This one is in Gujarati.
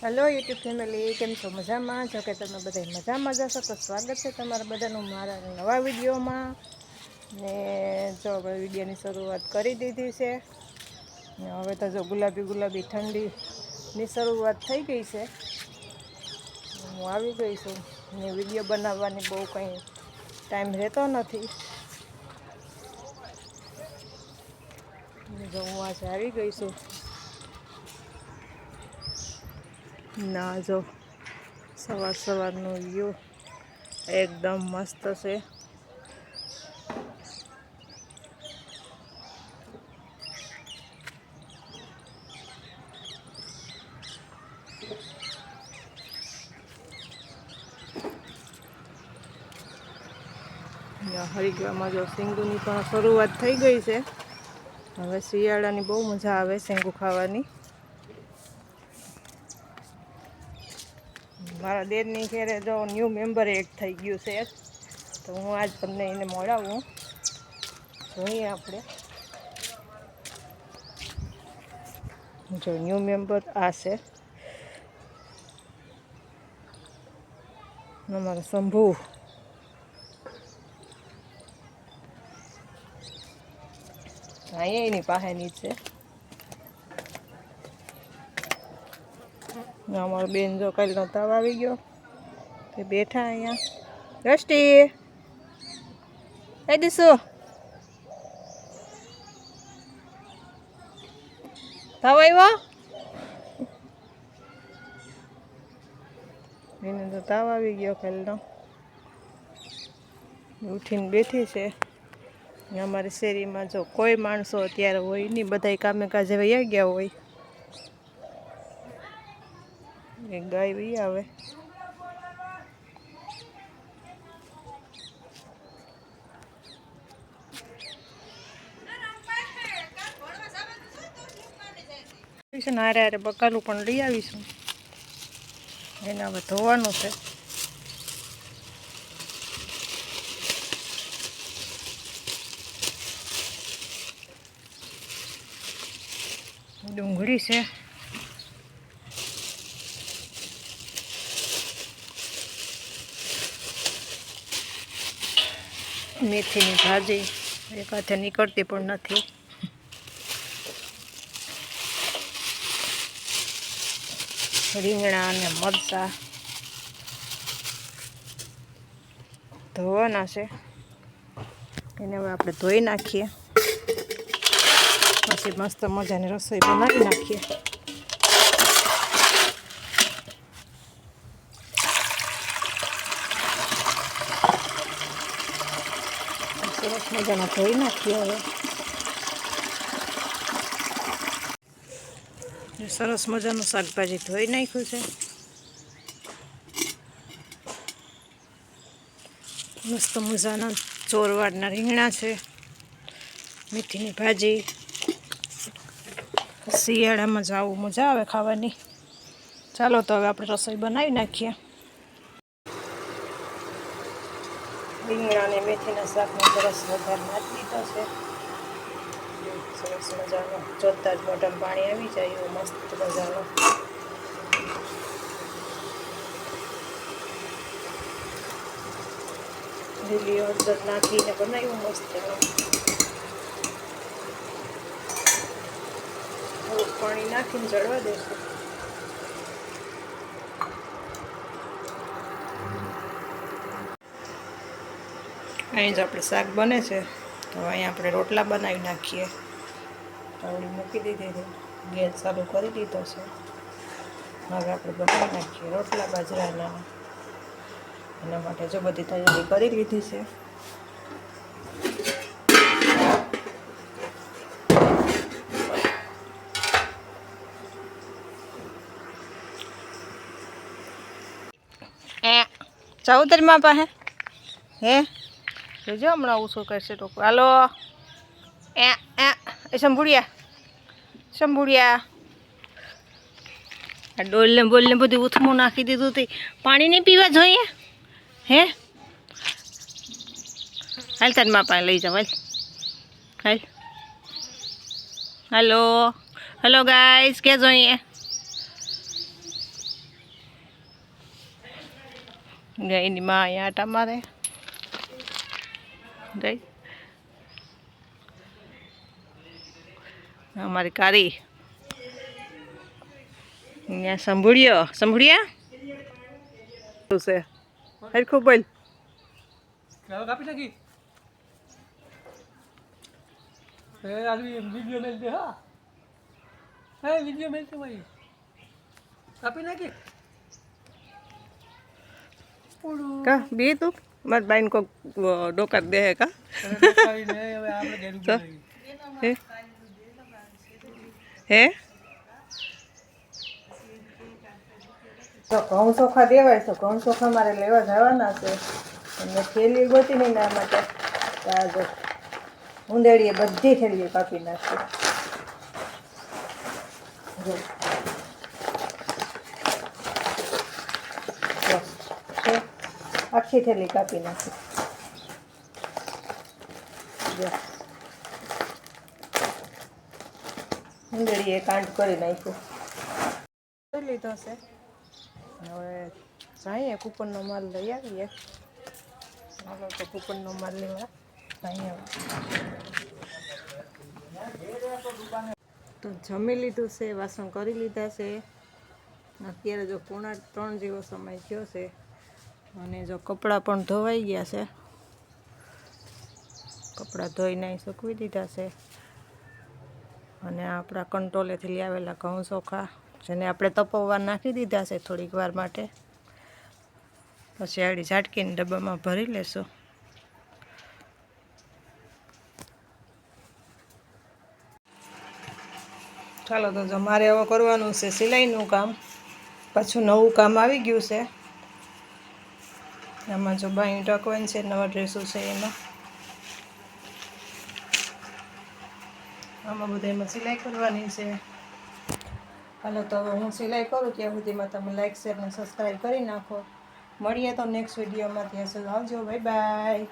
હેલો યુટ્યુબ ફેમિલી કેમ છો? મજામાં? જો કે તમે બધા મજામાં જશો તો સ્વાગત છે તમારા બધાનું મારા નવા વિડીયોમાં. ને જો હવે વિડીયોની શરૂઆત કરી દીધી છે. ને હવે તો જો ગુલાબી ગુલાબી ઠંડીની શરૂઆત થઈ ગઈ છે. હું આવી ગઈ છું. ને વીડિયો બનાવવાની બહુ કંઈ ટાઈમ રહેતો નથી. જો હું આજે આવી ગઈ છું. ના, જો. સવાર સવારનો વ્યૂ એકદમ મસ્ત છે. હરિદ્વારમાં જો સિંગુની પણ શરૂઆત થઈ ગઈ છે. હવે શિયાળાની બહુ મજા આવે સિંગુ ખાવાની. મારા દેરની ઘેરે જો ન્યૂ મેમ્બર એડ થઈ ગયું છે. તો હું આજ તમને એને મળાવું. જોઈએ આપણે. જો ન્યૂ મેમ્બર આ છે. અમારો શંભુ. અહીંયા એની પાસેની છે. અમારો બેન જો કાલનો તાવ આવી ગયો. તે બેઠા અહીંયા. દ્રષ્ટિ. એ દીસુ તાવ આવ્યો? એને તો તાવ આવી ગયો કાલનો. ઉઠીને બેઠી છે. અમારી શેરીમાં જો કોઈ માણસો અત્યારે હોય નહીં બધા કામે કાજે વૈયા ગયા હોય. એક ગાય રહી આવે છે ને, હારે હારે બકાલું પણ લઈ આવીશું. એને હવે ધોવાનું છે. ડુંગળી છે. મેથીની ભાજી એક હાથે નીકળતી પણ નથી. રીંગણા અને મરચાં. ધોવાના છે. એને હવે આપણે ધોઈ નાખીએ. પછી મસ્ત મજાની રસોઈ બનાવી નાખીએ સરસ મજાના ધોઈ નાખીએ હવે. સરસ મજાનું શાકભાજી ધોઈ નાખ્યું છે. મસ્ત મજાના ચોરવાડના રીંગણા છે મીઠીની ભાજી, શિયાળામાં જવું મજા આવે ખાવાની. ચાલો તો હવે આપણે રસોઈ બનાવી નાખીએ રીંગણા અને મેથીના શાકનો સરસ વઘાર નાખી દીધો છે. સરસ મજાનો જોતા જ મોઢામાં પાણી આવી જાય એવો મસ્ત મજાનો. લીલી હળદર નાખીને બનાવ્યું મસ્ત પાણી નાખીને ચડવા દેશું. અહીં જ આપણે શાક બને છે. તો અહીં આપણે રોટલા બનાવી નાખીએ. તાવડી મૂકી દીધી છે ગેસ ચાલુ કરી દીધો છે. હવે આપણે બનાવી નાખીએ રોટલા બાજરાના. એના માટે જો બધી તૈયારી કરી લીધી છે. ચૌધરીમાં પાસે? હે? જોજો હમણાં ઓછો કરશે તો હાલો. એ એ સંભુડિયા. સંભુડિયા. આ ડોલને બોલને બધું ઉથમું નાખી દીધું તે. પાણી નહીં પીવા જોઈએ? હે? હાલ તાર મા પાસે લઈ જાવ હાલ. હાલ. હલો. હલો ગાઈસ કે જોઈએ? ને એની માં અહીંયા આટા મારે. જઈ અમારી કારી. અહીંયા સંભળ્યો. સંભળ્યા? શું છે? હરખું બોલ. કાપી નાખી. એ આદમી વીડિયો મેલ દે હા. હે વીડિયો મેલ દે ભાઈ કાપી નાખી. બે તું? મારી બાઈન કોક ડોકા દે કા? ઊભી રહી. હે? હે? તો ઘઉં ચોખા દેવાય તો ઘઉં ચોખા મારે લેવા જવાના છે. અને થેલી ગોતી નહીં ના માટે આજે ઉંદેડીએ બધી થેલીઓ કાપી નાખી જો જો, છે. આખી થેલી કાપી નાખી. ઉંદડીએ કાંડ કરી નાખ્યું. કરી લીધો છે. હવે જઈએ, કૂપનનો માલ લઈ આવીએ. ચાલો તો કૂપનનો માલ લેવા. જઈએ તો જમી લીધું છે, વાસણ કરી લીધા છે. અત્યારે જો પોણા ત્રણ જેવો સમય થયો છે. અને જો કપડાં પણ ધોવાઈ ગયા છે. કપડાં ધોઈને અહીં સૂકવી દીધા છે. અને આપણા કંટ્રોલેથી લઈ આવેલા ઘઉં ચોખા જેને આપણે તપવવા નાખી દીધા છે થોડીક વાર માટે. પછી આડી ઝાટકીને ડબ્બામાં ભરી લેશું. ચાલો તો જો મારે હવે કરવાનું છે સિલાઈનું કામ. પાછું નવું કામ આવી ગયું છે. આમાં જો બાયું ટાંકવાની છે, નવા ડ્રેસો છે એમાં. આમાં બધા એમાં સિલાઈ કરવાની છે. હાલો તો હું સિલાઈ કરું ત્યાં સુધીમાં તમે લાઈક શેર અને સબસ્ક્રાઈબ કરી નાખો. મળીએ તો નેક્સ્ટ વિડીયોમાં ત્યાં સુધી આવજો. Bye bye